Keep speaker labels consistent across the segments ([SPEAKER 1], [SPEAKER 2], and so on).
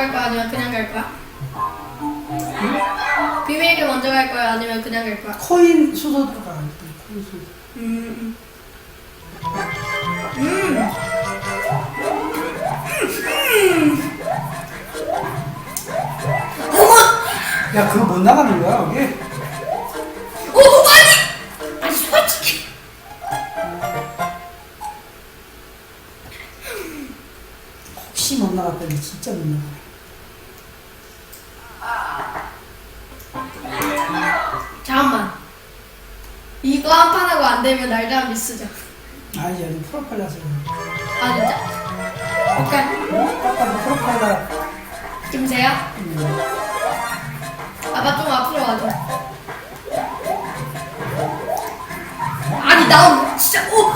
[SPEAKER 1] 갈 거야 아니면 그냥 갈 거야? 비밀이 먼저 갈 거야 아니면 그냥 갈 거야?
[SPEAKER 2] 코인 순서대로 가야 돼. 코인 순서.
[SPEAKER 1] 음. 음.
[SPEAKER 2] 야 그거 못 나가는 거야 여기?
[SPEAKER 1] 오 아니 아니 솔직히
[SPEAKER 2] 혹시 못 나갔다니 진짜 못 나가.
[SPEAKER 1] 이거 한판 하고 안 되면 날다 미스자
[SPEAKER 2] 아니 여기 프로파일러서
[SPEAKER 1] 아 진짜? 오케이
[SPEAKER 2] 아까 프로파일러.
[SPEAKER 1] 김세야
[SPEAKER 2] 음,
[SPEAKER 1] 아빠 좀 앞으로 와줘. 아니 나 진짜 오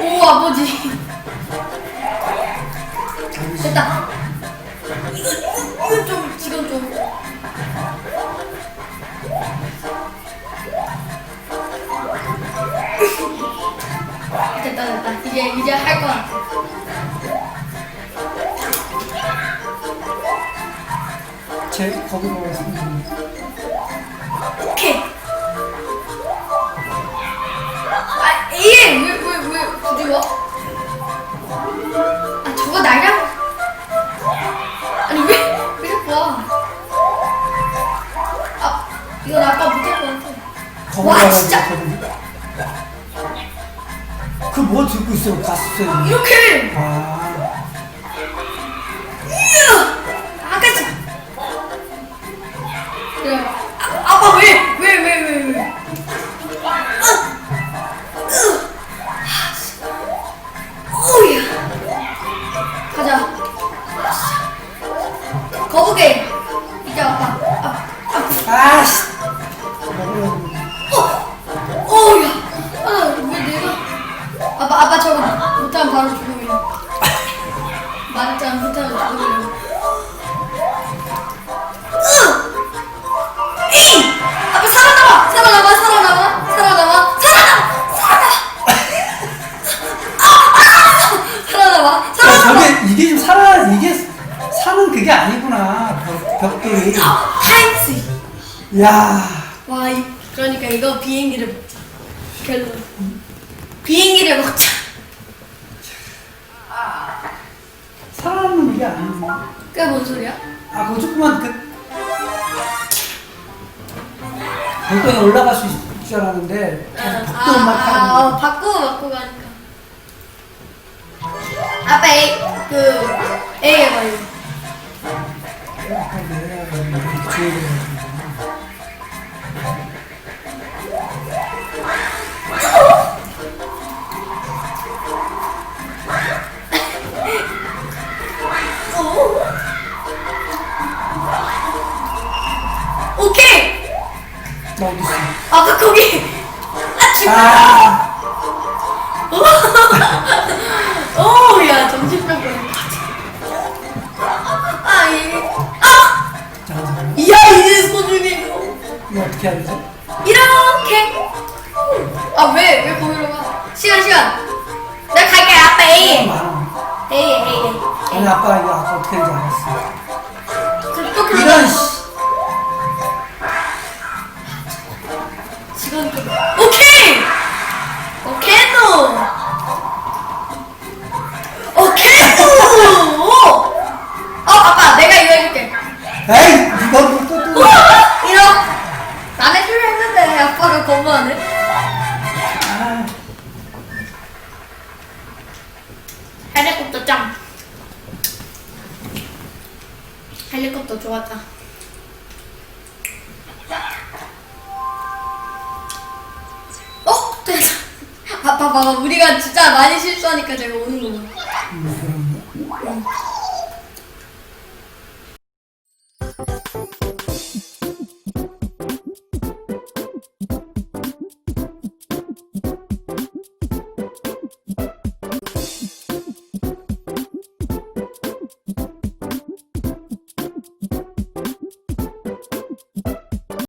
[SPEAKER 1] 아니 오 아버지. 됐다. 이거 이거 좀 지금 좀 이제 이제 할거 같아
[SPEAKER 2] 제 거기로 가겠습니다.
[SPEAKER 1] 오케이 아얘왜왜왜 부디워 아 저거 날량 아니 왜왜 자꾸 와 아, 이건 아빠 못할 것 같아.
[SPEAKER 2] 거기
[SPEAKER 1] 와,
[SPEAKER 2] 가가지고
[SPEAKER 1] 진짜.
[SPEAKER 2] 그 뭐 들고 있어 가스세.
[SPEAKER 1] 이렇게!
[SPEAKER 2] 아
[SPEAKER 1] 이야! 아까지! 그래. 아,
[SPEAKER 2] 이게 좀 살아 이게 사는 그게 아니구나 벽, 벽돌이.
[SPEAKER 1] 아, 타임스!
[SPEAKER 2] 야.
[SPEAKER 1] 와, 이, 그러니까 이거 비행기를 먹자. 결론. 비행기를 먹자.
[SPEAKER 2] 살아남는 게 아니고.
[SPEAKER 1] 그게 뭔 소리야?
[SPEAKER 2] 아, 그거 조금만 그 별도에 올라갈 수 있을 줄 알았는데
[SPEAKER 1] 아,
[SPEAKER 2] 박도만
[SPEAKER 1] 아,
[SPEAKER 2] 타는
[SPEAKER 1] 어,
[SPEAKER 2] 거.
[SPEAKER 1] 바꾸고 바꾸고 가니까. 아빠 A 그 A.
[SPEAKER 2] 아, 네, 어디 있어?
[SPEAKER 1] 아빠 거기. 아 죽.
[SPEAKER 2] 아, 이거 어떻게 되지?
[SPEAKER 1] 이렇게. 아 왜 왜 거기로 가? 시간 시간. 내가 갈게 아빠. A A A.
[SPEAKER 2] 아니 아빠 이거 아까 어떻게 하는지 알았어.
[SPEAKER 1] 또
[SPEAKER 2] 이런
[SPEAKER 1] 그러면
[SPEAKER 2] 씨.
[SPEAKER 1] 지금 좀오 거부하네?
[SPEAKER 2] 아,
[SPEAKER 1] 헬리콥터 짱. 헬리콥터 좋았다. 어? 됐어 아빠 봐봐. 우리가 진짜 많이 실수하니까 제가 오는 거야
[SPEAKER 2] 음.